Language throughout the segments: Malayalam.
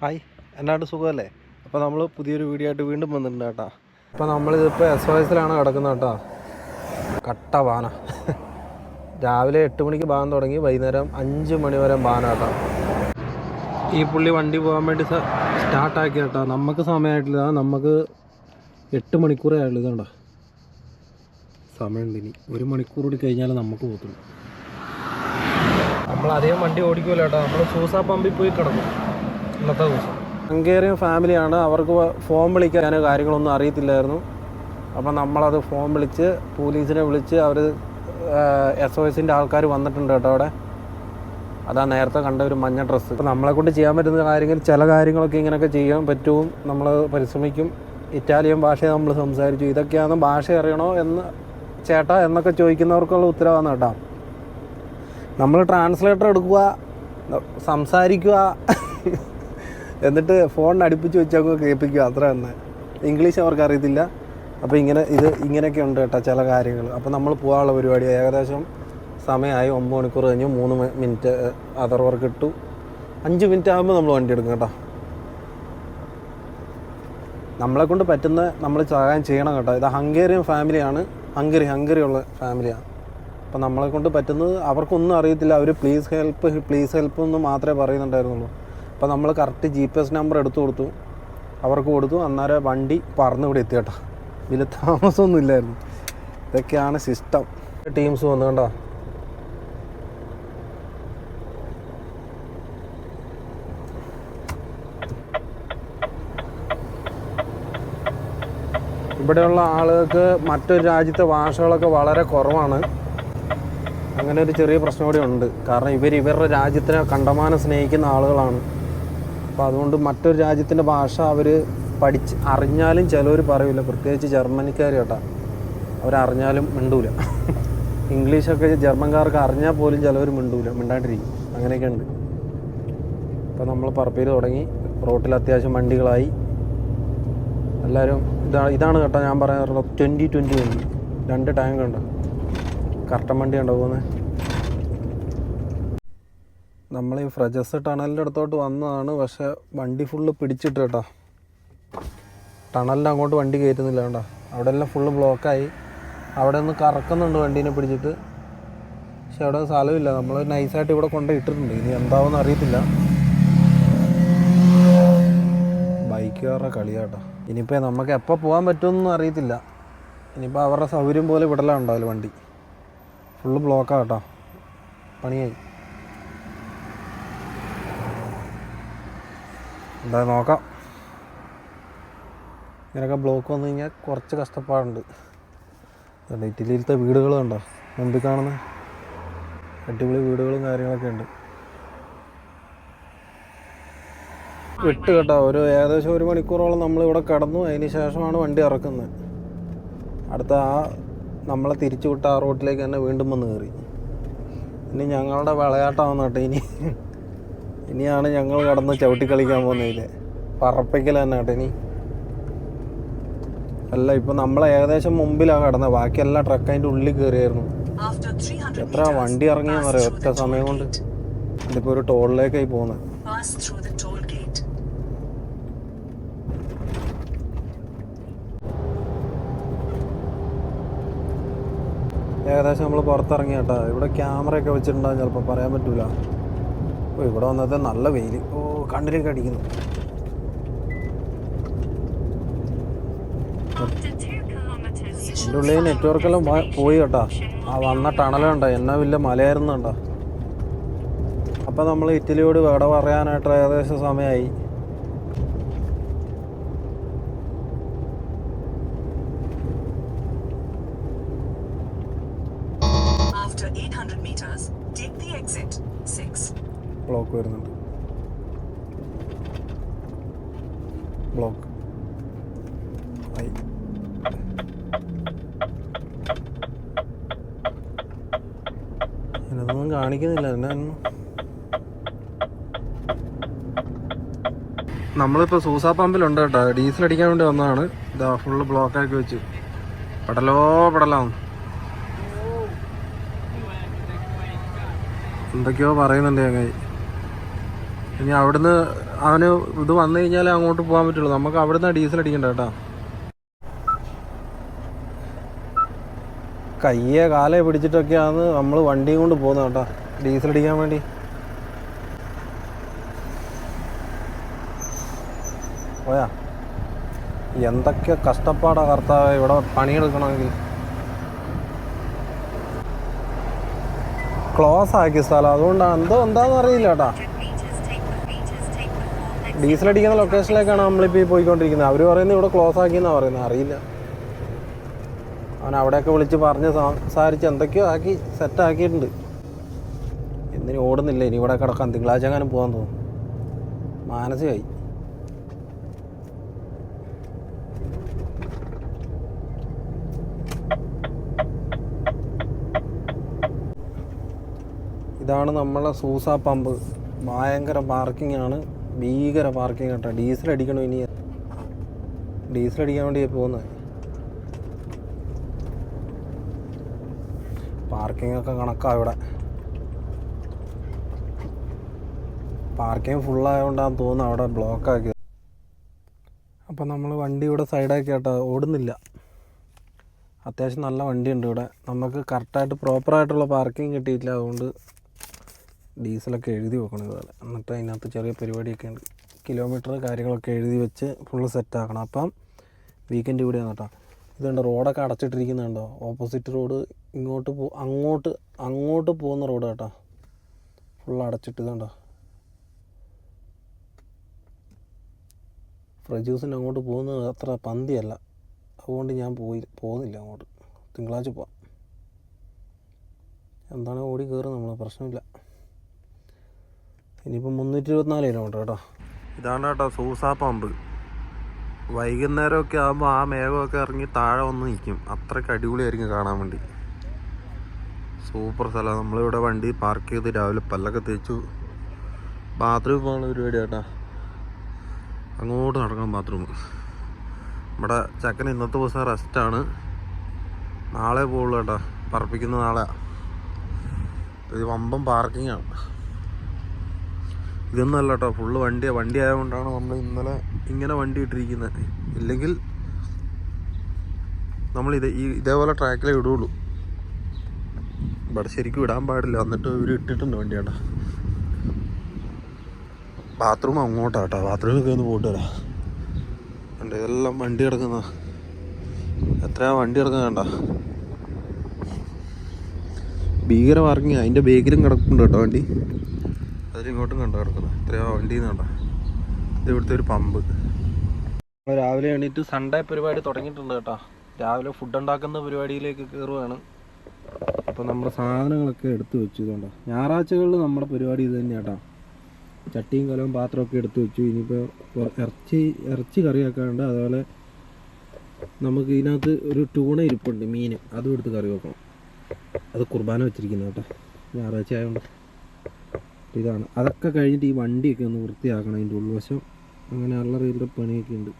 ഹായ് എന്നാണ്ട് സുഖമല്ലേ? അപ്പോൾ നമ്മൾ പുതിയൊരു വീഡിയോ ആയിട്ട് വീണ്ടും വന്നിട്ടുണ്ട് കേട്ടോ. അപ്പോൾ നമ്മളിതിപ്പോൾ എസ് ഒ എസിലാണ് കിടക്കുന്നത് കേട്ടോ. കട്ട ബാന രാവിലെ എട്ട് മണിക്ക് ബാൻ തുടങ്ങി വൈകുന്നേരം അഞ്ച് മണി വരെ ബാന കേട്ടോ. ഈ പുള്ളി വണ്ടി പോകാൻ വേണ്ടി സ്റ്റാർട്ടാക്കി കേട്ടോ. നമുക്ക് സമയമായിട്ടില്ല. നമുക്ക് എട്ട് മണിക്കൂറേ ആയുള്ളൂ ഇതുണ്ടോ സമയമുണ്ട് ഇനി. ഒരു മണിക്കൂർ കൂടി കഴിഞ്ഞാൽ നമുക്ക് പോകത്തുള്ളൂ. നമ്മൾ അധികം വണ്ടി ഓടിക്കൂല കേട്ടോ. നമ്മൾ സൂസാ പമ്പിൽ പോയി കിടക്കും. ഇന്നത്തെ ദിവസം. ഹംഗേറിയൻ ഫാമിലിയാണ്. അവർക്ക് ഫോൺ വിളിക്കാൻ കാര്യങ്ങളൊന്നും അറിയത്തില്ലായിരുന്നു. അപ്പം നമ്മളത് ഫോൺ വിളിച്ച് പോലീസിനെ വിളിച്ച് അവർ എസ് ഒ എസിന്റെ ആൾക്കാർ വന്നിട്ടുണ്ട് കേട്ടോ അവിടെ. അതാ നേരത്തെ കണ്ട ഒരു മഞ്ഞ ഡ്രസ്സ്. അപ്പോൾ നമ്മളെ കൊണ്ട് ചെയ്യാൻ പറ്റുന്ന കാര്യങ്ങൾ ചില കാര്യങ്ങളൊക്കെ ഇങ്ങനെയൊക്കെ ചെയ്യാൻ പറ്റും. നമ്മൾ പരിശ്രമിക്കും. ഇറ്റാലിയൻ ഭാഷ നമ്മൾ സംസാരിച്ചു. ഇതൊക്കെയാണ് ഭാഷ അറിയണോ എന്ന് ചേട്ടാ എന്നൊക്കെ ചോദിക്കുന്നവർക്കുള്ള ഉത്തരവാണ് കേട്ടോ. നമ്മൾ ട്രാൻസ്ലേറ്റർ എടുക്കുക സംസാരിക്കുക. എന്നിട്ട് ഫോണിന് അടുപ്പിച്ച് വെച്ചാൽ കേൾപ്പിക്കുക അത്ര തന്നെ. ഇംഗ്ലീഷ് അവർക്ക് അറിയത്തില്ല. അപ്പോൾ ഇങ്ങനെ ഇത് ഇങ്ങനെയൊക്കെ ഉണ്ട് കേട്ടോ ചില കാര്യങ്ങൾ. അപ്പോൾ നമ്മൾ പോകാനുള്ള പരിപാടി. ഏകദേശം സമയമായി ഒമ്പത് മണിക്കൂർ കഴിഞ്ഞ്. മൂന്ന് മിനിറ്റ് അതർ വർക്ക് ഇട്ടു. അഞ്ച് മിനിറ്റ് ആകുമ്പോൾ നമ്മൾ വണ്ടി എടുക്കും കേട്ടോ. നമ്മളെ കൊണ്ട് പറ്റുന്ന നമ്മൾ സഹായം ചെയ്യണം കേട്ടോ. ഇത് ഹംഗേറിയൻ ഫാമിലിയാണ് ഹംഗറി ഹംഗറി ഉള്ള ഫാമിലിയാണ് അപ്പോൾ നമ്മളെ കൊണ്ട് പറ്റുന്നത് അവർക്കൊന്നും അറിയത്തില്ല. അവർ പ്ലീസ് ഹെൽപ്പ് പ്ലീസ് ഹെൽപ്പ് എന്ന് മാത്രമേ പറയുന്നുണ്ടായിരുന്നുള്ളൂ. അപ്പോൾ നമ്മൾ correct G P S number എടുത്തു കൊടുത്തു. അവർക്ക് കൊടുത്തു. അന്നേരം വണ്ടി പറന്ന് ഇവിടെ എത്തി കേട്ടോ. ഇതിൽ താമസമൊന്നും ഇല്ലായിരുന്നു. ഇതൊക്കെയാണ് സിസ്റ്റം ടീംസ് വന്നു കണ്ടോ? ഇവിടെയുള്ള ആളുകൾക്ക് മറ്റൊരു രാജ്യത്തെ ഭാഷകളൊക്കെ വളരെ കുറവാണ്. അങ്ങനെ ഒരു ചെറിയ പ്രശ്നം കൂടി ഉണ്ട്. കാരണം ഇവർ ഇവരുടെ രാജ്യത്തിനെ കണ്ടമാനം സ്നേഹിക്കുന്ന ആളുകളാണ്. അപ്പോൾ അതുകൊണ്ട് മറ്റൊരു രാജ്യത്തിന്റെ ഭാഷ അവർ പഠിച്ച് അറിഞ്ഞാലും ചിലവർ പറയില്ല പ്രത്യേകിച്ച് ജർമ്മനിക്കാർ കേട്ടാ. അവരറിഞ്ഞാലും മിണ്ടൂല. ഇംഗ്ലീഷൊക്കെ ജർമ്മൻകാർക്ക് അറിഞ്ഞാൽ പോലും ചിലവർ മിണ്ടൂല. മിണ്ടാണ്ടിരിക്കും. അങ്ങനെയൊക്കെ ഉണ്ട് അപ്പോൾ നമ്മൾ പറപ്പേര് തുടങ്ങി. റോട്ടിൽ അത്യാവശ്യം വണ്ടികളായി. എല്ലാവരും ഇതാണ് ഇതാണ് കേട്ടോ ഞാൻ പറയാറുള്ളത്. ട്വന്റി ട്വന്റി വണ്ടി. രണ്ട് ടാങ്ക് ഉണ്ട് കറക്റ്റൻ വണ്ടി ഉണ്ടോ പോകുന്നത്? നമ്മൾ ഈ ഫ്രജസ് ടണലിന്റെ അടുത്തോട്ട് വന്നതാണ് പക്ഷെ വണ്ടി ഫുള്ള് പിടിച്ചിട്ട് കേട്ടോ. ടണലിന്റെ അങ്ങോട്ട് വണ്ടി കയറ്റുന്നില്ല കേട്ടോ അവിടെ എല്ലാം ഫുള്ള് ബ്ലോക്കായി അവിടെ ഒന്ന് കറക്കുന്നുണ്ട് വണ്ടീനെ പിടിച്ചിട്ട്. പക്ഷെ അവിടെ സ്ഥലമില്ല. നമ്മൾ നൈസായിട്ട് ഇവിടെ കൊണ്ട് ഇട്ടിട്ടുണ്ട് ഇനി എന്താവെന്ന് അറിയത്തില്ല. ബൈക്കുകാരുടെ കളിയാട്ടോ. ഇനിയിപ്പോൾ നമുക്ക് എപ്പോൾ പോകാൻ പറ്റുമെന്നൊന്നും അറിയത്തില്ല. ഇനിയിപ്പോൾ അവരുടെ സൗകര്യം പോലെ വിടലാണ് ഉണ്ടാവില്ല വണ്ടി. ഫുള്ള് ബ്ലോക്കാട്ടോ കേട്ടോ. പണിയായി. എന്താ നോക്കാം. ഇങ്ങനെയൊക്കെ ബ്ലോക്ക് വന്നു കഴിഞ്ഞാൽ കുറച്ച് കഷ്ടപ്പാടുണ്ട്. ഇറ്റലിയിലത്തെ കണ്ടോ? മുമ്പിൽ കാണുന്ന അടിപൊളി വീടുകളും കാര്യങ്ങളൊക്കെ ഉണ്ട്. വിട്ട് കേട്ടോ. ഒരു ഏകദേശം ഒരു മണിക്കൂറോളം നമ്മൾ ഇവിടെ കിടന്നു. അതിന് ശേഷമാണ് വണ്ടി ഇറക്കുന്നത്. അടുത്ത ആ നമ്മളെ തിരിച്ചു വിട്ട ആ റോട്ടിലേക്ക് തന്നെ വീണ്ടും വന്ന് കയറി. ഇനി ഞങ്ങളുടെ വിളയാട്ടമാവുന്ന കേട്ടോ ഇനി. ഇനിയാണ് ഞങ്ങൾ കടന്ന് ചവിട്ടി കളിക്കാൻ പോകുന്നതിൽ പറപ്പിക്കൽ തന്നെ കേട്ടോ ഇനി. അല്ല ഇപ്പം നമ്മൾ ഏകദേശം മുമ്പിലാണ് കടന്നത്. ബാക്കി എല്ലാ ട്രക്ക് അതിന്റെ ഉള്ളിൽ കയറിയായിരുന്നു എത്ര വണ്ടി ഇറങ്ങിയെന്ന് അറിയാം? ഒറ്റ സമയം കൊണ്ട്. ഇതിപ്പോൾ ഒരു ടോളിലേക്കായി പോകുന്നത്. ഏകദേശം നമ്മൾ പുറത്തിറങ്ങി കേട്ടോ. ഇവിടെ ക്യാമറയൊക്കെ വെച്ചിട്ടുണ്ടാകും ചിലപ്പോൾ പറയാൻ പറ്റൂല. ഓ ഇവിടെ വന്നത് നല്ല വെയിൽ. ഓ കണ്ണിലേക്ക് അടിക്കുന്നു. എന്റെ ഉള്ളിൽ നെറ്റ്വർക്കെല്ലാം പോയി കേട്ടോ. ആ വന്ന ടണലുണ്ടോ എന്നാ വലിയ മലയായിരുന്നുണ്ടോ അപ്പം നമ്മൾ ഇറ്റലിയോട് വേട പറയാനായിട്ട് ഏകദേശം സമയമായി ബ്ലോക്ക് വരുന്നുണ്ട്. ബ്ലോക്ക്. ആയി ഇതൊന്നും കാണിക്കുന്നില്ല. എന്നാ നമ്മളിപ്പോൾ സൂസ പമ്പിലുണ്ട് കേട്ടോ. ഡീസൽ അടിക്കാൻ വേണ്ടി വന്നതാണ്. ഇതാ ഫുള്ള് ബ്ലോക്കാക്കി വെച്ച്. പടലോ പടലാന്ന് എന്തൊക്കെയോ പറയുന്നുണ്ട് ചങ്ങായി ഇനി അവിടുന്ന് അവന് ഇത് വന്നു കഴിഞ്ഞാലേ അങ്ങോട്ട് പോകാൻ പറ്റുള്ളൂ. നമുക്ക് അവിടുന്ന് ഡീസൽ അടിക്കണ്ട കേട്ടോ. കയ്യെ കാലെ പിടിച്ചിട്ടൊക്കെയാണ് നമ്മൾ വണ്ടിയും കൊണ്ട് പോകുന്നത് കേട്ടോ. ഡീസൽ അടിക്കാൻ വേണ്ടി. പോയാ? എന്തൊക്കെ കഷ്ടപ്പാടാ കർത്താവ് ഇവിടെ പണിയെടുക്കണമെങ്കിൽ. ക്ലോസ് ആക്കിയ സ്ഥലം. അതുകൊണ്ടാണ് എന്തോ എന്താന്ന് അറിയില്ല കേട്ടാ. ഡീസൽ അടിക്കുന്ന ലൊക്കേഷനിലേക്കാണ് നമ്മളിപ്പോൾ ഈ പോയിക്കൊണ്ടിരിക്കുന്നത്. അവർ പറയുന്നത് ഇവിടെ ക്ലോസ് ആക്കിയെന്നാണ് പറയുന്നത്. അറിയില്ല. അവൻ അവിടെയൊക്കെ വിളിച്ച് പറഞ്ഞ് സംസാരിച്ച് എന്തൊക്കെയോ ആക്കി സെറ്റ് ആക്കിയിട്ടുണ്ട്. എന്തിനും ഓടുന്നില്ല. ഇനി ഇവിടെ കിടക്കാൻ തിങ്കളാഴ്ച എങ്ങാനും പോകാൻ തോന്നും മാനസികമായി. ഇതാണ് നമ്മളെ സൂസ പമ്പ്. ഭയങ്കര പാർക്കിംഗ് ആണ്. ഭീകര പാർക്കിംഗ് കേട്ടോ ഡീസൽ അടിക്കണോ ഇനി? ഡീസൽ അടിക്കാൻ വേണ്ടി പോകുന്നത്. പാർക്കിംഗ് ഒക്കെ കണക്കാ ഇവിടെ. പാർക്കിംഗ് ഫുള്ളായതുകൊണ്ടാന്ന് തോന്നുന്നു അവിടെ ബ്ലോക്ക് ആക്കിയത്. അപ്പം നമ്മൾ വണ്ടി ഇവിടെ സൈഡാക്കി കേട്ടോ ഓടുന്നില്ല. അത്യാവശ്യം നല്ല വണ്ടിയുണ്ട് ഇവിടെ. നമുക്ക് കറക്റ്റായിട്ട് പ്രോപ്പറായിട്ടുള്ള പാർക്കിംഗ് കിട്ടിയിട്ടില്ല അതുകൊണ്ട് ഡീസലൊക്കെ എഴുതി വെക്കണം ഇതുപോലെ. എന്നിട്ട് അതിനകത്ത് ചെറിയ പരിപാടിയൊക്കെ ഉണ്ട്. കിലോമീറ്റർ കാര്യങ്ങളൊക്കെ എഴുതി വെച്ച് ഫുള്ള് സെറ്റാക്കണം അപ്പം വീക്കെൻഡ് ഇവിടെയാണ് കേട്ടോ. ഇതുണ്ട് റോഡൊക്കെ അടച്ചിട്ടിരിക്കുന്നുണ്ടോ? ഓപ്പോസിറ്റ് റോഡ് ഇങ്ങോട്ട് പോ അങ്ങോട്ട് അങ്ങോട്ട് പോകുന്ന റോഡ് കേട്ടോ. ഫുൾ അടച്ചിട്ട് ഇതുണ്ടോ ഫ്രജൂസിന് അങ്ങോട്ട് പോകുന്നത് അത്ര പന്തിയല്ല. അതുകൊണ്ട് ഞാൻ പോയി പോകുന്നില്ല അങ്ങോട്ട്. തിങ്കളാഴ്ച പോവാം. എന്താണ് ഓടി കയറും നമ്മൾ പ്രശ്നമില്ല. ഇനിയിപ്പോൾ മുന്നൂറ്റി ഇരുപത്തിനാല് കിലോമീറ്റർ കേട്ടോ. ഇതാണ് കേട്ടോ സൂസ പമ്പ്. വൈകുന്നേരമൊക്കെ ആകുമ്പോൾ ആ മേഘമൊക്കെ ഇറങ്ങി താഴെ വന്ന് നിൽക്കും അത്രയ്ക്ക് അടിപൊളിയായിരിക്കും കാണാൻ വേണ്ടി. സൂപ്പർ സ്ഥലമാണ് നമ്മളിവിടെ വണ്ടി പാർക്ക് ചെയ്ത് രാവിലെ പല്ലൊക്കെ തേച്ചു. ബാത്റൂമിൽ പോകാനുള്ള പരിപാടി കേട്ടാ അങ്ങോട്ട് നടക്കണം ബാത്റൂം നമ്മുടെ ചക്കൻ ഇന്നത്തെ ദിവസം റെസ്റ്റാണ് നാളെ പോകുള്ളൂ കേട്ടോ. പറപ്പിക്കുന്ന നാളെ. ഇത് വമ്പം പാർക്കിംഗ് ആണ്. ഇതൊന്നും അല്ല കേട്ടോ ഫുള്ള് വണ്ടി വണ്ടി ആയതുകൊണ്ടാണ് നമ്മൾ ഇന്നലെ ഇങ്ങനെ വണ്ടി ഇട്ടിരിക്കുന്നത് ഇല്ലെങ്കിൽ നമ്മൾ ഇത് ഈ ഇതേപോലെ ട്രാക്കിലേ ഇടുള്ളൂ. ഇവിടെ ശരിക്കും ഇടാൻ പാടില്ല. എന്നിട്ട് ഇവർ ഇട്ടിട്ടുണ്ട് വണ്ടി കേട്ടോ ബാത്റൂം അങ്ങോട്ടാ കേട്ടോ ബാത്റൂമൊക്കെ ഒന്ന് പോയിട്ട് വരാം. കണ്ട ഇതെല്ലാം വണ്ടി കിടക്കുന്ന എത്രയാ വണ്ടി കിടക്കുന്ന കണ്ട? ഭീകര പാർക്കിങ് അതിന്റെ ബേക്കിലും കിടക്കുന്നുണ്ട് കേട്ടോ വണ്ടി. അതിലിങ്ങോട്ടും കണ്ടോ കിടക്കുന്നത്? ഇത്രയോ വണ്ടി കണ്ടോ? ഇത് ഇവിടുത്തെ ഒരു പമ്പ്. രാവിലെ എണീറ്റ് സൺഡേ പരിപാടി തുടങ്ങിയിട്ടുണ്ട് കേട്ടോ. രാവിലെ ഫുഡ് ഉണ്ടാക്കുന്ന പരിപാടിയിലേക്ക് കയറുകയാണ് അപ്പോൾ നമ്മുടെ സാധനങ്ങളൊക്കെ എടുത്തു വെച്ചു ഇതുകൊണ്ടോ. ഞായറാഴ്ചകളിൽ നമ്മുടെ പരിപാടി ഇത് തന്നെയാണ് കേട്ടോ. ചട്ടിയും കലവും പാത്രമൊക്കെ എടുത്തു വെച്ചു. ഇനിയിപ്പോൾ ഇറച്ചി ഇറച്ചി കറിയാക്കാണ്ട് അതുപോലെ നമുക്ക് ഇതിനകത്ത് ഒരു ടൂണ ഇരിപ്പുണ്ട് മീൻ. അതും എടുത്ത് കറി വെക്കണം. അത് കുർബാന വെച്ചിരിക്കുന്നു കേട്ടോ. ഞായറാഴ്ച ആയതുകൊണ്ട് ഇതാണ്. അതൊക്കെ കഴിഞ്ഞിട്ട് ഈ വണ്ടിയൊക്കെ ഒന്ന് വൃത്തിയാക്കണം അതിന്റെ ഉൾവശം. അങ്ങനെ അല്ലറിയുടെ പണിയൊക്കെ ഉണ്ട്.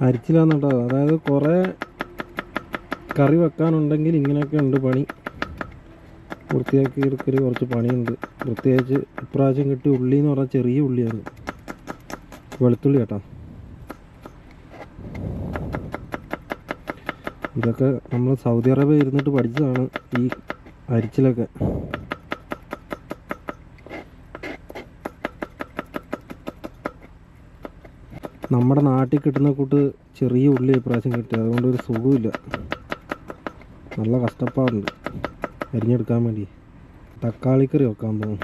അരിച്ചില്ലാന്നുണ്ടോ അതായത് കുറേ കറി വെക്കാനുണ്ടെങ്കിൽ ഇങ്ങനെയൊക്കെ ഉണ്ട് പണി. വൃത്തിയാക്കി എടുക്കൽ കുറച്ച് പണിയുണ്ട്. പ്രത്യേകിച്ച് ഇപ്രാവശ്യം കിട്ടിയ ഉള്ളി എന്ന് പറഞ്ഞാൽ ചെറിയ ഉള്ളിയാണ്. വെളുത്തുള്ളി കേട്ടോ. ഇതൊക്കെ നമ്മൾ സൗദി അറേബ്യ ഇരുന്നിട്ട് പഠിച്ചതാണ് ഈ അരിച്ചിലൊക്കെ. നമ്മുടെ നാട്ടിൽ കിട്ടുന്ന കൂട്ട് ചെറിയ ഉള്ളി ഇപ്രാവശ്യം കിട്ടി. അതുകൊണ്ട് ഒരു സുഖമില്ല നല്ല കഷ്ടപ്പാടുണ്ട്. അരിഞ്ഞെടുക്കാൻ വേണ്ടി. തക്കാളിക്കറി വെക്കാൻ തോന്നും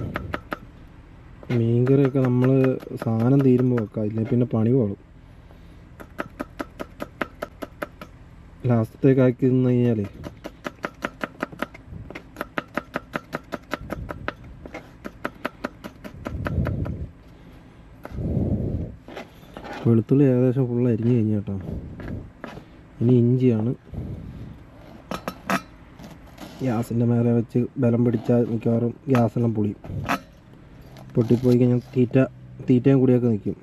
മീൻകറിയൊക്കെ നമ്മൾ സാധനം തീരുമ്പോൾ വെക്കാം. ഇല്ലേ പിന്നെ പണി പോളും ലാസ്റ്റത്തേക്ക് ആക്കി നിന്ന് കഴിഞ്ഞാലേ. വെളുത്തുള്ളി ഏകദേശം ഫുൾ അരിഞ്ഞു കഴിഞ്ഞ കേട്ടോ. ഇനി ഇഞ്ചിയാണ്. ഗ്യാസിന്റെ മേലെ വെച്ച് ബലം പിടിച്ചാൽ മിക്കവാറും ഗ്യാസെല്ലാം പൊളിയും. പൊട്ടിപ്പോയി കഴിഞ്ഞാൽ തീറ്റ തീറ്റയും കൂടിയൊക്കെ നിൽക്കും.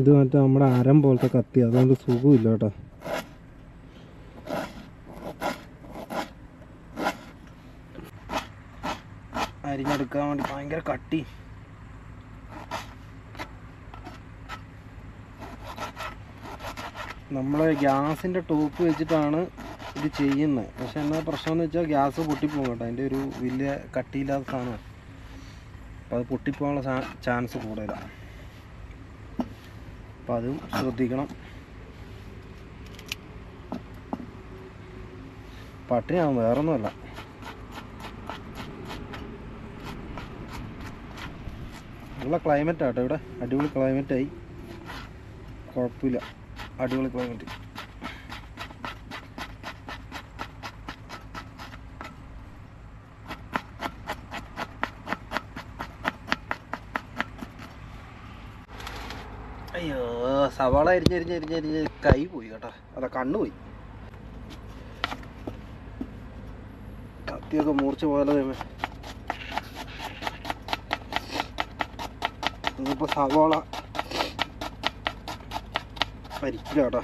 ഇത് മറ്റേ നമ്മുടെ അരം പോലത്തെ കത്തി അതുകൊണ്ട് സുഖമില്ല കേട്ടോ. അരിഞ്ഞെടുക്കാൻ വേണ്ടി ഭയങ്കര കട്ടി. നമ്മൾ ഗ്യാസിന്റെ ടോപ്പ് വെച്ചിട്ടാണ് ഇത് ചെയ്യുന്നത് പക്ഷെ എന്നാ പ്രശ്നം എന്ന് വെച്ചാൽ ഗ്യാസ് പൊട്ടിപ്പോകും കേട്ടോ. അതിന്റെ ഒരു വലിയ കട്ടിയില്ലാത്ത സാധനമാണ് അപ്പോൾ അത് പൊട്ടിപ്പോകാനുള്ള ചാൻസ് കൂടുതലാണ് അപ്പം അതും ശ്രദ്ധിക്കണം. പട്ടിണിയാവും. വേറൊന്നുമല്ല. നല്ല ക്ലൈമറ്റ് ആട്ടോ ഇവിടെ. അടിപൊളി ക്ലൈമറ്റായി കുഴപ്പമില്ല അടിപൊളി ക്ലൈമറ്റ് അയ്യോ സവാള എരിഞ്ഞെരിഞ്ഞെരിഞ്ഞെരിഞ്ഞ് കൈ പോയി കേട്ടോ. അതാ കണ്ണു പോയി. കത്തിയൊക്കെ മൂർച്ച പോലെ ഇനിയിപ്പോ സവാള പരിക്കില്ല കേട്ടോ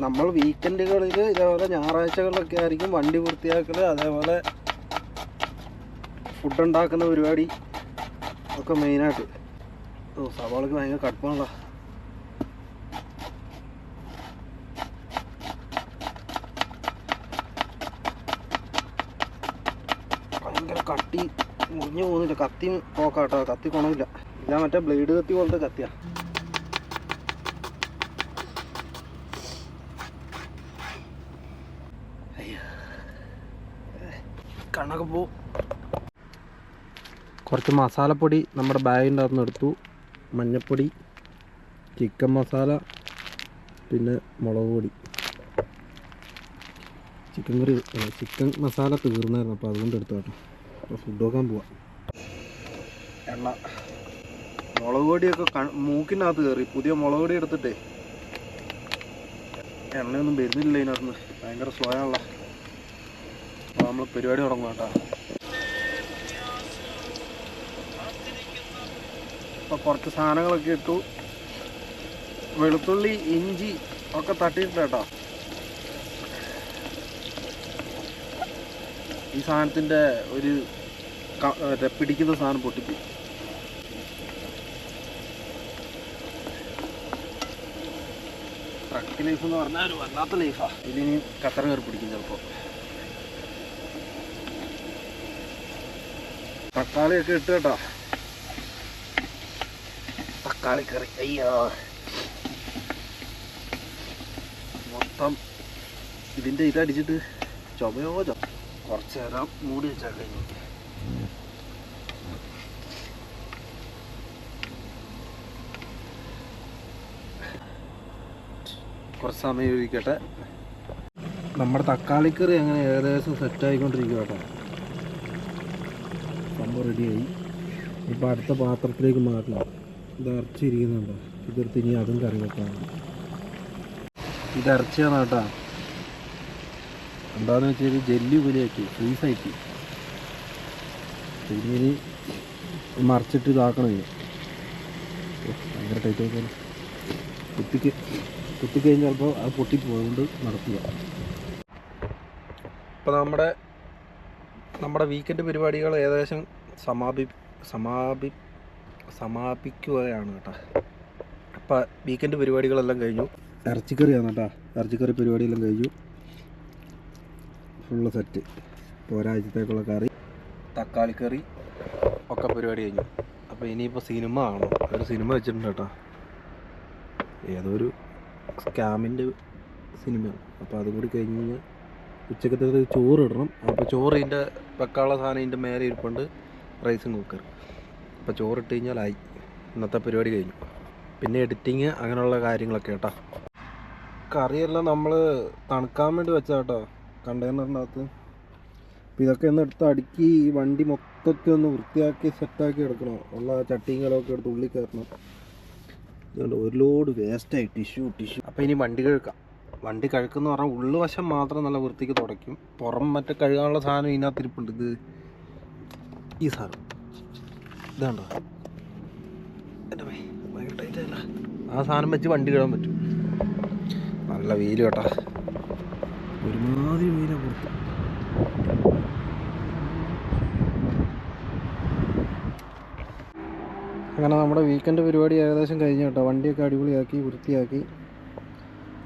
നമ്മൾ വീക്കെൻഡുകളിൽ ഇതേപോലെ ഞായറാഴ്ചകളിലൊക്കെ ആയിരിക്കും വണ്ടി വൃത്തിയാക്കൽ അതേപോലെ ഫുഡ് ഉണ്ടാക്കുന്ന പരിപാടി ഒക്കെ മെയിനായിട്ട് ഓ സവാളക്ക് ഭയങ്കര കടുപ്പമുള്ള കത്തി കേട്ടോ കത്തി കൊണമില്ല ഇതാ മറ്റേ ബ്ലേഡ് കത്തി പോലത്തെ കത്തിയാ. കണ്ണൊക്കെ പോ. കുറച്ച് മസാലപ്പൊടി നമ്മുടെ ബാഗിന്റെ അകത്ത് എടുത്തു. മഞ്ഞപ്പൊടി ചിക്കൻ മസാല പിന്നെ മുളക് പൊടി. ചിക്കൻ കറി ചിക്കൻ മസാല തീർന്നായിരുന്നു അപ്പോൾ അതുകൊണ്ട് എടുത്തു കേട്ടോ. അപ്പോൾ ഫുഡ് വെക്കാൻ പോവാം. എണ്ണ. മുളക് പൊടിയൊക്കെ മൂക്കിനകത്ത് കയറി പുതിയ മുളക് പൊടി എടുത്തിട്ടേ. എണ്ണയൊന്നും വരുന്നില്ല ഇതിനകത്ത് ഭയങ്കര സ്ലോ ആണല്ലോ. അപ്പോൾ നമ്മൾ പരിപാടി തുടങ്ങും കേട്ടോ. അപ്പോൾ കുറച്ച് സാധനങ്ങളൊക്കെ ഇട്ടു. വെളുത്തുള്ളി ഇഞ്ചി ഒക്കെ തട്ടിയിട്ടില്ല കേട്ടോ. ഈ സാധനത്തിന്റെ ഒരു പിടിക്കുന്ന സാധനം പൊട്ടിപ്പോയി. ട്രക്ക് ലൈഫ് എന്ന് പറഞ്ഞാൽ ഒരു വല്ലാത്ത ലൈഫാണ് ഇതിന് കത്തറ കയറി പിടിക്കും ചിലപ്പോൾ തക്കാളിയൊക്കെ ഇട്ട് കേട്ടോ. തക്കാളി കറി അയ്യോ. മൊത്തം ഇതിന്റെ ഇതടിച്ചിട്ട് ചുമയോ ചുമ കുറച്ച് നേരം മൂടി വെച്ചാൽ കഴിഞ്ഞു. കുറച്ച് സമയം ഒഴിക്കട്ടെ നമ്മുടെ തക്കാളിക്കറി അങ്ങനെ ഏകദേശം സെറ്റ് ആയിക്കൊണ്ടിരിക്കുക കേട്ടോ സംഭവം റെഡിയായി. ഇപ്പോൾ അടുത്ത പാത്രത്തിലേക്ക് മാറ്റണം. ഇത് ഇറച്ചിരിക്കുന്നുണ്ടോ ഇതെടുത്ത് ഇനി അതും കറി വെക്കാം ഇത് ഇറച്ചിയാണ് കേട്ടോ എന്താണെന്ന് വെച്ചാൽ ജെല്ലി ഉപരിയാക്കി ഫ്രീസാക്കി. പിന്നെ ഇനി മറിച്ചിട്ട് ഇതാക്കണം ഇനി. ഭയങ്കര ടൈറ്റ് ആയിക്കോട്ടെ കുത്തിക്ക്. കുത്തിക്കഴിഞ്ഞാൽ ചിലപ്പോൾ അത് പൊട്ടിപ്പോകൊണ്ട് നടത്തുക ഇപ്പോൾ നമ്മുടെ നമ്മുടെ വീക്കെൻഡ് പരിപാടികൾ ഏകദേശം സമാപി സമാപി സമാപിക്കുകയാണ് കേട്ടോ. അപ്പോൾ വീക്കെൻഡ് പരിപാടികളെല്ലാം കഴിഞ്ഞു. ഇറച്ചിക്കറിയാണ് കേട്ടോ. ഇറച്ചിക്കറി പരിപാടിയെല്ലാം കഴിഞ്ഞു. ഫുള്ള് സെറ്റ് ഇപ്പോൾ ഒരാഴ്ചത്തേക്കുള്ള കറി. തക്കാളി കറി ഒക്കെ പരിപാടി കഴിഞ്ഞു. അപ്പോൾ ഇനിയിപ്പോൾ സിനിമ കാണണം. ഒരു സിനിമ വെച്ചിട്ടുണ്ട് കേട്ടോ. ഏതോ ഒരു സ്കാമിന്റെ സിനിമയാണ്. അപ്പോൾ അതും കൂടി കഴിഞ്ഞ് കഴിഞ്ഞാൽ ഉച്ചക്കത്തെ ചോറ് ഇടണം. അപ്പോൾ ചോറ് ഇതിന്റെ വെക്കാനുള്ള സാധനം ഇതിന്റെ മേലെ ഇരിപ്പുണ്ട് റൈസും കുക്കർ അപ്പോൾ ചോറ് ഇട്ട് കഴിഞ്ഞാലായി ഇന്നത്തെ പരിപാടി കഴിഞ്ഞു. പിന്നെ എഡിറ്റിങ് അങ്ങനെയുള്ള കാര്യങ്ങളൊക്കെ കേട്ടോ. കറിയെല്ലാം നമ്മൾ തണുക്കാൻ വേണ്ടി വെച്ചാൽ കേട്ടോ. കണ്ടെയ്നറിന്റെ അകത്ത് അപ്പോൾ ഇതൊക്കെ ഒന്ന് എടുത്ത് അടുക്കി ഈ വണ്ടി മൊത്തത്തിൽ ഒന്ന് വൃത്തിയാക്കി സെറ്റാക്കി എടുക്കണം. ഉള്ള ചട്ടിയും കലമൊക്കെ എടുത്ത് ഉള്ളിൽ കയറണം. ഇതുകൊണ്ട് ഒരു ലോഡ് വേസ്റ്റായി ടിഷ്യൂ ടിഷ്യൂ അപ്പോൾ ഇനി വണ്ടി കഴുക്കാം. വണ്ടി കഴുക്കെന്ന് പറഞ്ഞാൽ ഉള്ളുവശം മാത്രം നല്ല വൃത്തിക്ക് തുടയ്ക്കും. പുറം മറ്റേ കഴുകാനുള്ള സാധനം ഇതിനകത്തിരിപ്പുണ്ട് ഇത് ഈ സാധനം. ഇതാണ്ടോ ആ സാധനം വെച്ച് വണ്ടി കഴുകാൻ പറ്റും. നല്ല വെയിൽ കേട്ടാ. ഒരുമാതിരി വെയിലാണ് പുറത്ത്. അങ്ങനെ നമ്മുടെ വീക്കെൻഡ് പരിപാടി ഏകദേശം കഴിഞ്ഞു കേട്ടോ. വണ്ടിയൊക്കെ അടിപൊളിയാക്കി വൃത്തിയാക്കി.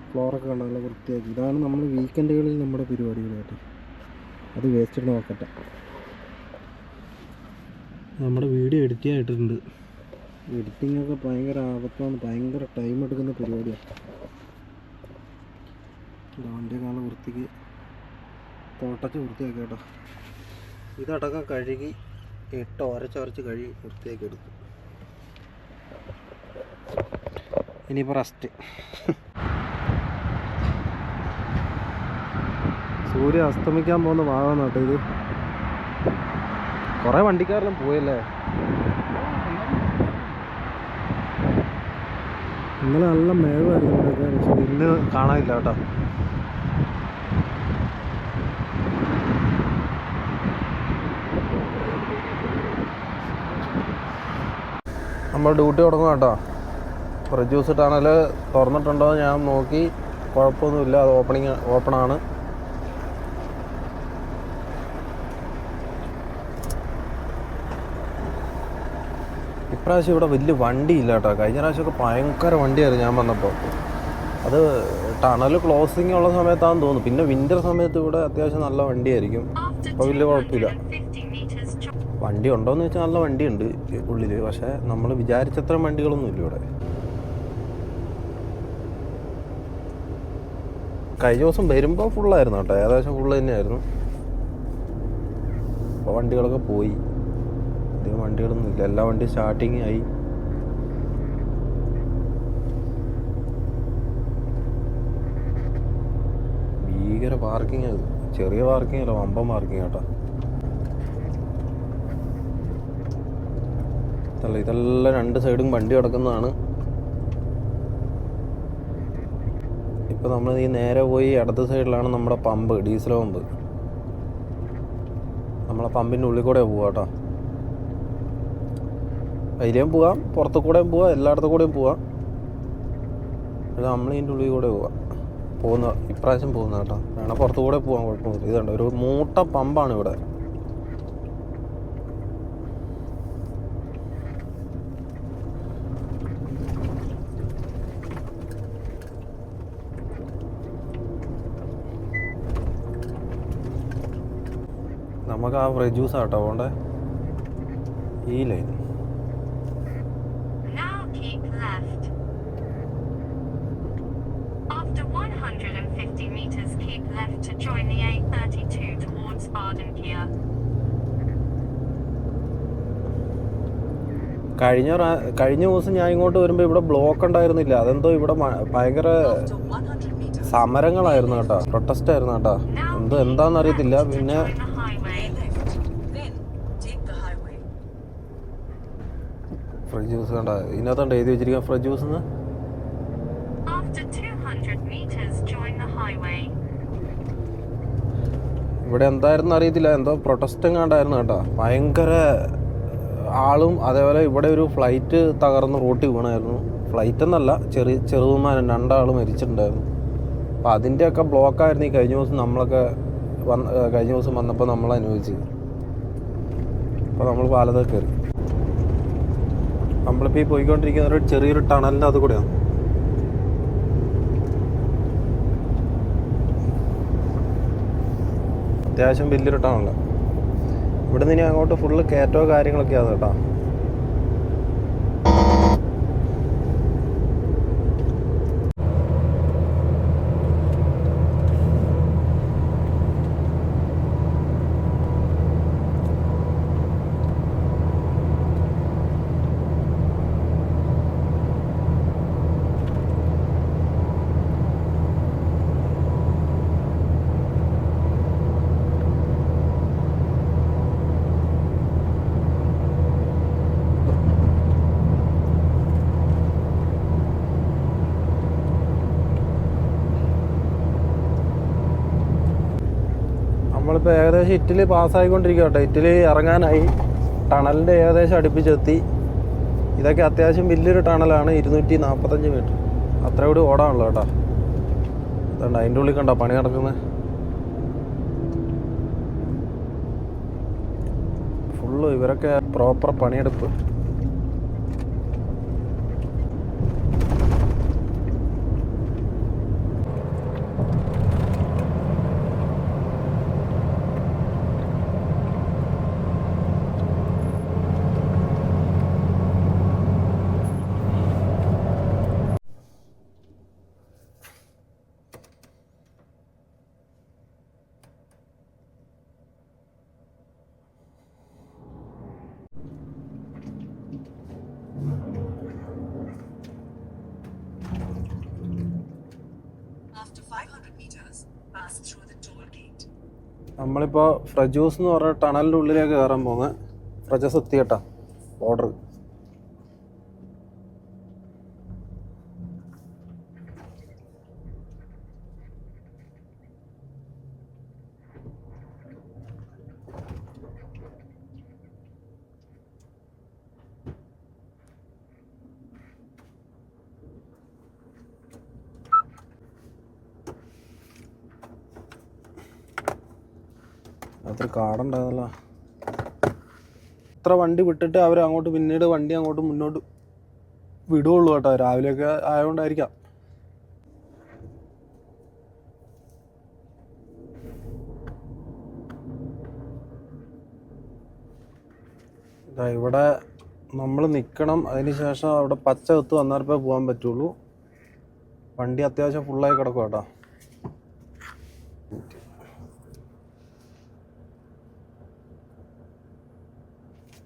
ഫ്ലോറൊക്കെ കണ്ടോ? നല്ല വൃത്തിയാക്കി. ഇതാണ് നമ്മൾ വീക്കെൻഡുകളിൽ നമ്മുടെ പരിപാടികൾ കേട്ടോ. അത് വേസ്റ്റ് നോക്കട്ടെ. നമ്മുടെ വീഡിയോ എഡിറ്റ് ചെയ്തിട്ടുണ്ട്. എഡിറ്റിംഗ് ഒക്കെ ഭയങ്കര ആപത്താണ്. ഭയങ്കര ടൈം എടുക്കുന്ന പരിപാടിയാണ് വണ്ടി കാണാൻ വൃത്തിക്ക് തോട്ടച്ച് വൃത്തിയാക്കി കേട്ടോ. ഇതടക്കം കഴുകി ഇട്ട് ഒരച്ചൊരച്ച് കഴുകി വൃത്തിയാക്കി എടുത്തു. ഇനിയിപ്പോൾ റെസ്റ്റ് സൂര്യൻ അസ്തമിക്കാൻ പോകുന്ന ഭാഗമാണ് കേട്ടോ ഇത്. കുറേ വണ്ടിക്കാരെല്ലാം പോയല്ലേ? ഇന്നലെ നല്ല മേഘമായിരുന്നു ഇവിടെയൊക്കെ. പക്ഷേ ഇന്ന് കാണാനില്ല കേട്ടോ. നമ്മൾ ഡ്യൂട്ടി തുടങ്ങും കേട്ടോ. പ്രൊഡ്യൂസ് ടണൽ തുറന്നിട്ടുണ്ടോ ഞാൻ നോക്കി. കുഴപ്പമൊന്നുമില്ല അത് ഓപ്പണിങ് ഓപ്പണാണ്. ഇപ്രാവശ്യം ഇവിടെ വലിയ വണ്ടിയില്ല കേട്ടോ കഴിഞ്ഞ പ്രാവശ്യമൊക്കെ ഭയങ്കര വണ്ടിയായിരുന്നു ഞാൻ വന്നപ്പോൾ. അത് ടണൽ ക്ലോസിംഗ് ഉള്ള സമയത്താണെന്ന് തോന്നുന്നു. പിന്നെ വിന്റർ സമയത്ത് ഇവിടെ അത്യാവശ്യം നല്ല വണ്ടിയായിരിക്കും. അപ്പോൾ വലിയ കുഴപ്പമില്ല. വണ്ടി ഉണ്ടോയെന്ന് വെച്ചാൽ നല്ല വണ്ടിയുണ്ട് ഉള്ളിൽ പക്ഷേ നമ്മൾ വിചാരിച്ചത്ര വണ്ടികളൊന്നും ഇല്ല ഇവിടെ. കഴിഞ്ഞ ദിവസം വരുമ്പോൾ ഫുള്ളായിരുന്നു കേട്ടോ. ഏകദേശം ഫുൾ തന്നെയായിരുന്നു. അപ്പോൾ വണ്ടികളൊക്കെ പോയി. അധികം വണ്ടികളൊന്നും ഇല്ല. എല്ലാ വണ്ടിയും സ്റ്റാർട്ടിങ് ആയി. ഭീകര പാർക്കിംഗ് അത് ചെറിയ പാർക്കിംഗ് അല്ല വമ്പൻ പാർക്കിംഗ് കേട്ടോ ഇതല്ല ഇതെല്ലാം രണ്ട് സൈഡും വണ്ടി കിടക്കുന്നതാണ് ഇപ്പം നമ്മൾ ഈ നേരെ പോയി ഇടത് സൈഡിലാണ് നമ്മുടെ പമ്പ് ഡീസൽ പമ്പ്. നമ്മളെ പമ്പിന്റെ ഉള്ളിൽ കൂടെ പോവാം കേട്ടോ. അതിലേയും പോവാം പുറത്തു കൂടെയും പോവാം എല്ലായിടത്തു കൂടെയും പോവാം. ഇത് നമ്മൾ ഇതിന്റെ ഉള്ളിൽ കൂടെ പോവാം. പോകുന്ന ഇപ്രാവശ്യം പോകുന്ന കേട്ടോ. വേണം പുറത്തു കൂടെ പോകാൻ കുഴപ്പമൊന്നുമില്ല. ഇതുണ്ട് ഒരു മൂട്ട പമ്പാണ് ഇവിടെ. നമുക്ക് ആ ഫ്രിഡ്ജ് ജ്യൂസ് ആട്ടോ പോണ്ടേ? ഈ line Now keep left. After 150 meters, keep left to join the A32 towards Bardenkier. കഴിഞ്ഞ കഴിഞ്ഞ ദിവസം ഞാൻ ഇങ്ങോട്ട് വരുമ്പോൾ ഇവിടെ ബ്ലോക്ക് ഉണ്ടായിരുന്നില്ല. അതെന്തോ ഇവിടെ ഭയങ്കര After 100 meters, സമരങ്ങളായിരുന്നു കേട്ടോ. പ്രൊട്ടസ്റ്റ് ആയിരുന്നു കേട്ടോ. എന്തോ എന്താണെന്നറിയത്തില്ല പിന്നെ ഫ്രിഡ്ജ് ജ്യൂസ് കണ്ട ഇതിനകത്തുണ്ട് എഴുതി വെച്ചിരിക്കാൻ ഫ്രഷ് ജ്യൂസ് എന്ന്? After 200 meters, join the highway. ഇവിടെ എന്തായിരുന്നു അറിയത്തില്ല എന്തോ പ്രൊട്ടസ്റ്റ് എങ്ങാണ്ടായിരുന്നു കേട്ടോ. ഭയങ്കര ആളും അതേപോലെ ഇവിടെ ഒരു ഫ്ലൈറ്റ് തകർന്ന് റോട്ടിൽ വീണായിരുന്നു. ഫ്ലൈറ്റ് എന്നല്ല ചെറിയ ചെറുതുമാനം രണ്ടാൾ മരിച്ചിട്ടുണ്ടായിരുന്നു. അപ്പം അതിന്റെയൊക്കെ ബ്ലോക്കായിരുന്നു ഈ കഴിഞ്ഞ ദിവസം നമ്മളൊക്കെ വന്ന് കഴിഞ്ഞ ദിവസം വന്നപ്പോൾ നമ്മൾ അനുഭവിച്ചത് അപ്പോൾ നമ്മൾ പാലത്തൊക്കെ കയറി. നമ്മളിപ്പോൾ പോയിക്കൊണ്ടിരിക്കുന്ന ഒരു ചെറിയൊരു ടണലിന്റെ അത് കൂടെയാണ് അത്യാവശ്യം വലിയൊരു ടണൽ. ഇവിടെ നിന്ന് ഇനി അങ്ങോട്ട് ഫുള്ള് കയറ്റോ കാര്യങ്ങളൊക്കെയാണ് കേട്ടോ. നമ്മളിപ്പോൾ ഏകദേശം ഇറ്റലി പാസ്സായിക്കൊണ്ടിരിക്കുക കേട്ടോ. ഇറ്റലി ഇറങ്ങാനായി. ടണലിന്റെ ഏകദേശം അടുപ്പിച്ചെത്തി. ഇതൊക്കെ അത്യാവശ്യം വലിയൊരു ടണലാണ്. ഇരുന്നൂറ്റി നാൽപ്പത്തഞ്ച് മീറ്റർ. അത്ര കൂടി ഓടാനുള്ളൂ കേട്ടോ. അതുകൊണ്ട് അതിന്റെ ഉള്ളിൽ കണ്ടോ പണി നടക്കുന്നത് ഫുള്ള് ഇവരൊക്കെ പ്രോപ്പർ പണിയെടുപ്പ്. നമ്മളിപ്പോൾ ഫ്രജൂസ് എന്ന് പറഞ്ഞ ടണലിന്റെ ഉള്ളിലേക്ക് കയറാൻ പോകുന്നത് ഫ്രജസ് എത്തിയട്ടാ. ഓർഡർ അത്ര കാടുണ്ടായിരുന്നല്ലോ ഇത്ര വണ്ടി വിട്ടിട്ട് അവർ അങ്ങോട്ട് പിന്നീട് വണ്ടി അങ്ങോട്ട് മുന്നോട്ട് വിടുകയുള്ളൂ കേട്ടോ. രാവിലെയൊക്കെ ആയതുകൊണ്ടായിരിക്കാം ഇവിടെ നമ്മൾ നിൽക്കണം അതിന് ശേഷം അവിടെ പച്ച എത്ത് വന്നാലേ പോകാൻ പറ്റുള്ളൂ. വണ്ടി അത്യാവശ്യം ഫുള്ളായി കിടക്കും കേട്ടോ.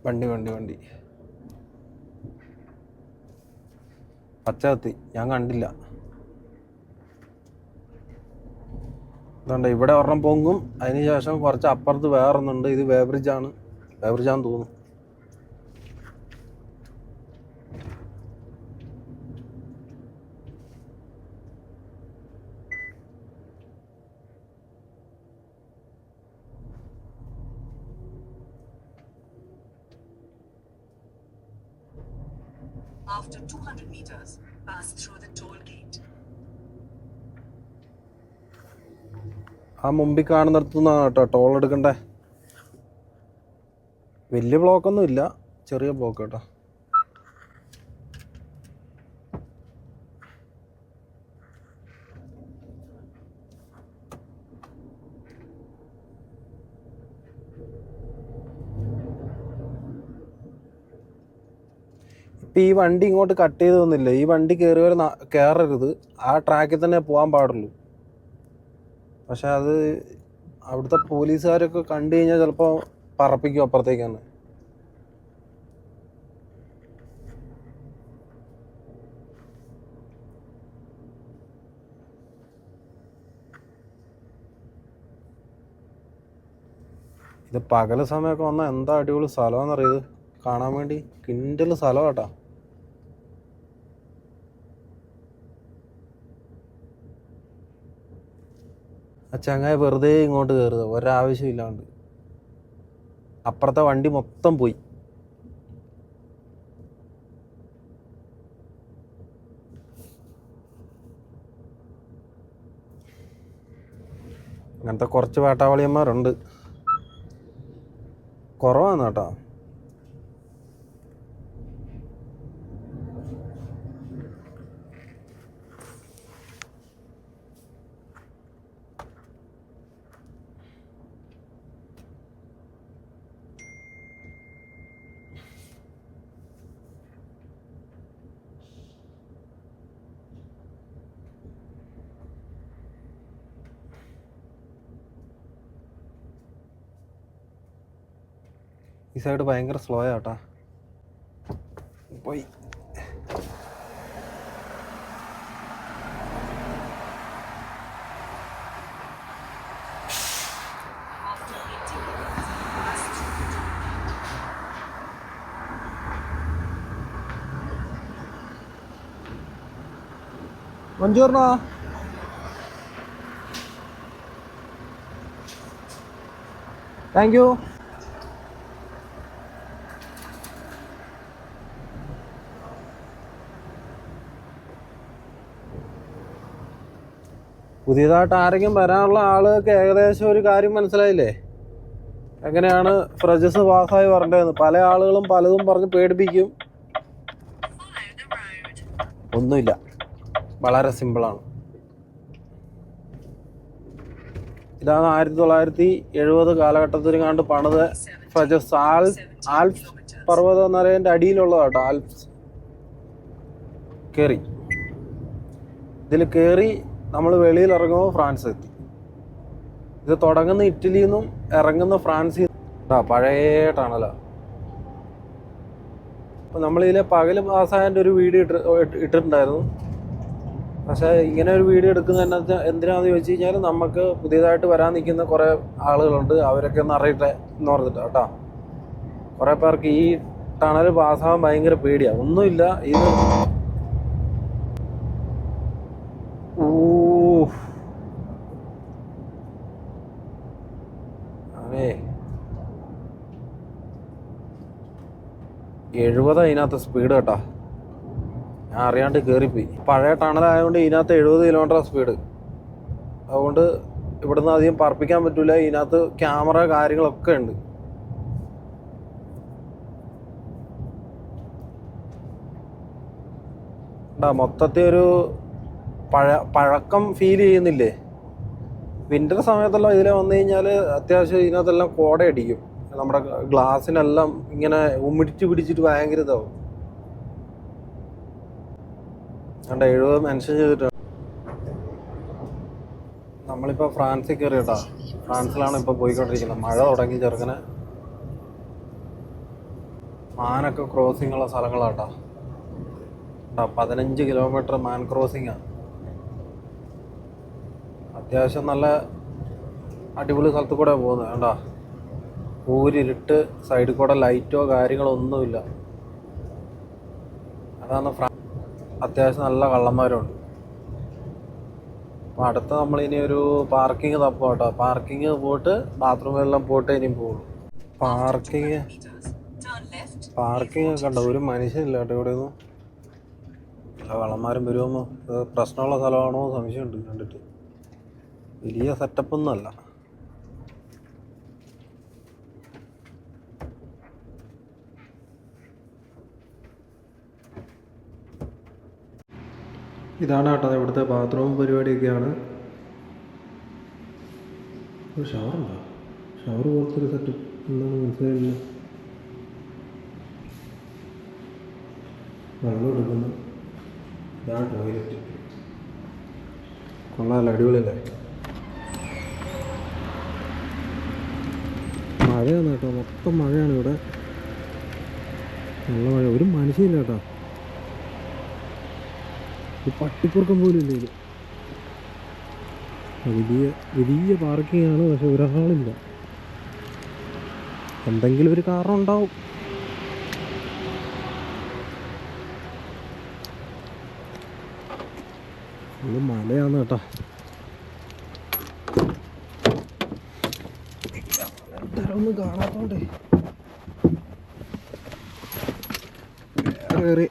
വണ്ടി വണ്ടി വണ്ടി. പച്ച കത്തി ഞാൻ കണ്ടില്ല. അതുകൊണ്ട് ഇവിടെ ഒരെണ്ണം പൊങ്ങും. അതിനുശേഷം കുറച്ച് അപ്പുറത്ത് വേറൊന്നുണ്ട്. ഇത് വേബ്രിഡ്ജാണ് വേബ്രിഡ്ജാന്ന് തോന്നുന്നു. ആ മുമ്പിൽ കാണുന്നിടത്തു നിന്നാണ് കേട്ടോ ടോൾ എടുക്കണ്ടേ. വലിയ ബ്ലോക്കൊന്നും ഇല്ല. ചെറിയ ബ്ലോക്ക് കേട്ടോ. ഇപ്പം ഈ വണ്ടി ഇങ്ങോട്ട് കട്ട് ചെയ്ത് വന്നില്ല ഈ വണ്ടി കയറി വരെ കയറരുത് ആ ട്രാക്കിൽ തന്നെ പോകാൻ പാടുള്ളൂ. പക്ഷെ അത് അവിടുത്തെ പോലീസുകാരൊക്കെ കണ്ടു കഴിഞ്ഞാൽ ചിലപ്പോൾ പറപ്പിക്കും അപ്പുറത്തേക്കാണ്. ഇത് പകല സമയമൊക്കെ വന്നാൽ എന്താ അടിപൊളി സ്ഥലമാണെന്നറിയത് കാണാൻ വേണ്ടി കിണ്ടൽ സ്ഥലം ആ ചങ്ങായ വെറുതെ ഇങ്ങോട്ട് കയറുക ഒരാവശ്യമില്ലാണ്ട്. അപ്പുറത്തെ വണ്ടി മൊത്തം പോയി. അങ്ങനത്തെ കുറച്ച് വേട്ടാവളിയന്മാരുണ്ട് കുറവാണ് കേട്ടോ. ഈ സൈഡ് ഭയങ്കര സ്ലോ ആട്ടാ പോയി. After 80 meters, പുതിയതായിട്ട് ആരെങ്കിലും വരാനുള്ള ആളുകൾക്ക് ഏകദേശം ഒരു കാര്യം മനസ്സിലായില്ലേ? എങ്ങനെയാണ് ഫ്രജസ് പാസ്സായി പറഞ്ഞത് പല ആളുകളും പലതും പറഞ്ഞ് പേടിപ്പിക്കും. ഒന്നുമില്ല. വളരെ സിമ്പിളാണ്. ഇതാണ് ആയിരത്തി തൊള്ളായിരത്തി എഴുപത് കാലഘട്ടത്തിൽ കണ്ട് പണിത് ഫ്രജസ് ആൽപ്സ് ആൽപ്സ് പർവത നിരയുടെ അടിയിലുള്ളതാട്ടോ ആൽപ്സ്. കയറി ഇതിൽ കയറി നമ്മൾ വെളിയിൽ ഇറങ്ങുമ്പോൾ ഫ്രാൻസ് എത്തി ഇത് തുടങ്ങുന്ന ഇറ്റലിയിൽ നിന്നും ഇറങ്ങുന്ന ഫ്രാൻസിൽ ആ പഴയ ടണലാ. അപ്പം നമ്മളിതിലെ പകൽ പാസ്സായതിന്റെ ഒരു വീഡിയോ ഇട്ട് ഇട്ട് ഇട്ടിട്ടുണ്ടായിരുന്നു. പക്ഷേ ഇങ്ങനെ ഒരു വീഡിയോ എടുക്കുന്ന എന്തിനാന്ന് ചോദിച്ചു കഴിഞ്ഞാൽ നമുക്ക് പുതിയതായിട്ട് വരാൻ നിൽക്കുന്ന കുറേ ആളുകളുണ്ട്. അവരൊക്കെ ഒന്ന് അറിയട്ടെ എന്ന് പറഞ്ഞിട്ട് കേട്ടോ. കുറേ പേർക്ക് ഈ ടണൽ പാസ്സാകാൻ ഭയങ്കര പേടിയാണ് ഒന്നുമില്ല. ഇത് എഴുപത് അതിനകത്ത് സ്പീഡ് കേട്ടോ. ഞാൻ അറിയാണ്ട് കയറിപ്പോയി പഴയ ടണലായതുകൊണ്ട് ഇതിനകത്ത് എഴുപത് കിലോമീറ്റർ സ്പീഡ് അതുകൊണ്ട് ഇവിടുന്ന് അധികം പറപ്പിക്കാൻ പറ്റില്ല ഇതിനകത്ത് ക്യാമറ കാര്യങ്ങളൊക്കെ ഉണ്ട്. ണ്ടാ, മൊത്തത്തിൽ ഒരു പഴ പഴക്കം ഫീൽ ചെയ്യുന്നില്ലേ? വിന്റർ സമയത്തെല്ലാം ഇതിൽ വന്നു കഴിഞ്ഞാൽ അത്യാവശ്യം ഇതിനകത്തെല്ലാം കോട അടിക്കും നമ്മുടെ ഗ്ലാസ്സിനെല്ലാം ഇങ്ങനെ ഉമിടിച്ച് പിടിച്ചിട്ട് ഭയങ്കര ഇതാവും. കണ്ട എഴുപത് മെൻഷൻ ചെയ്തിട്ടാണ് നമ്മളിപ്പോൾ ഫ്രാൻസിൽ കയറി കേട്ടോ ഫ്രാൻസിലാണ് ഇപ്പോൾ പോയിക്കൊണ്ടിരിക്കുന്നത്. മഴ തുടങ്ങി ചെറുക്കനെ. മാനൊക്കെ ക്രോസിംഗ് ഉള്ള സ്ഥലങ്ങളാട്ടോ. കേട്ടോ പതിനഞ്ച് കിലോമീറ്റർ മാൻ ക്രോസിംഗാണ് അത്യാവശ്യം നല്ല അടിപൊളി സ്ഥലത്ത് കൂടെ പോകുന്നത്. കണ്ടാ ഊരിരുട്ട് സൈഡിൽ കൂടെ ലൈറ്റോ കാര്യങ്ങളോ ഒന്നുമില്ല. അതാണ് ഫ്രാ അത്യാവശ്യം നല്ല കള്ളന്മാരുണ്ട്. അപ്പോൾ അടുത്ത നമ്മളിനി ഒരു പാർക്കിംഗ് തപ്പും കേട്ടോ. പാർക്കിംഗ് പോയിട്ട് ബാത്റൂമിലെല്ലാം പോയിട്ട് ഇനിയും പോകുള്ളൂ പാർക്കിംഗ്. പാർക്കിംഗ് ഒക്കെ ഉണ്ടോ ഒരു മനുഷ്യനില്ല കേട്ടോ ഇവിടെ ഒന്നും എല്ലാ കള്ളന്മാരും വരുമോ? പ്രശ്നമുള്ള സ്ഥലമാണോ സംശയമുണ്ട് കണ്ടിട്ട്. വലിയ സെറ്റപ്പ് ഇതാണ് കേട്ടോ ഇവിടുത്തെ ബാത്റൂം പരിപാടിയൊക്കെയാണ്. ഷവറുണ്ടോ ഷവർ പോലത്തെ ഒരു സെറ്റപ്പ് എന്താണ് മനസ്സിലായില്ല. വെള്ളം എടുക്കുന്നു. ഇതാണ് ടോയ്ലറ്റ് കൊള്ളാമല്ല അടിപൊളിയല്ലേ? മഴയാണ് കേട്ടോ മൊത്തം മഴയാണ് ഇവിടെ. നല്ല മഴ. ഒരു മനുഷ്യയില്ല കേട്ടോ. ഒരു പട്ടിക്കുറുക്കം പോലും ഇല്ല ഇത്. വലിയ വലിയ പാർക്കിംഗ് ആണ് പക്ഷെ ഒരാളില്ല. എന്തെങ്കിലും ഒരു കാരണം ഉണ്ടാവും. മലയാണ് കേട്ടോ. ഒന്നും കാണാത്തോണ്ടേ. വേറെ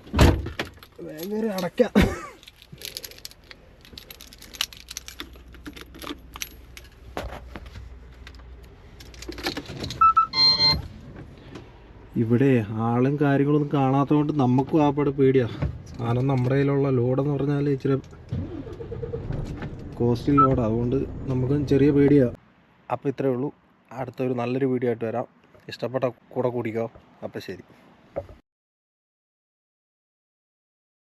വേറെ അടയ്ക്കാം. ഇവിടെ ആളും കാര്യങ്ങളൊന്നും കാണാത്തതുകൊണ്ട് നമുക്കും ആ പാട് പേടിയാ. സാധനം നമ്മുടെ കയ്യിലുള്ള ലോഡെന്ന് പറഞ്ഞാൽ ഇച്ചിരി കോസ്റ്റ്ലി ലോഡ് അതുകൊണ്ട് നമുക്കും ചെറിയ പേടിയാ. അപ്പോൾ ഇത്രയേ ഉള്ളൂ. അടുത്തൊരു നല്ലൊരു വീഡിയോ ആയിട്ട് വരാം. ഇഷ്ടപ്പെട്ട കൂടെ കൂടിക്കോ. അപ്പോൾ ശരി.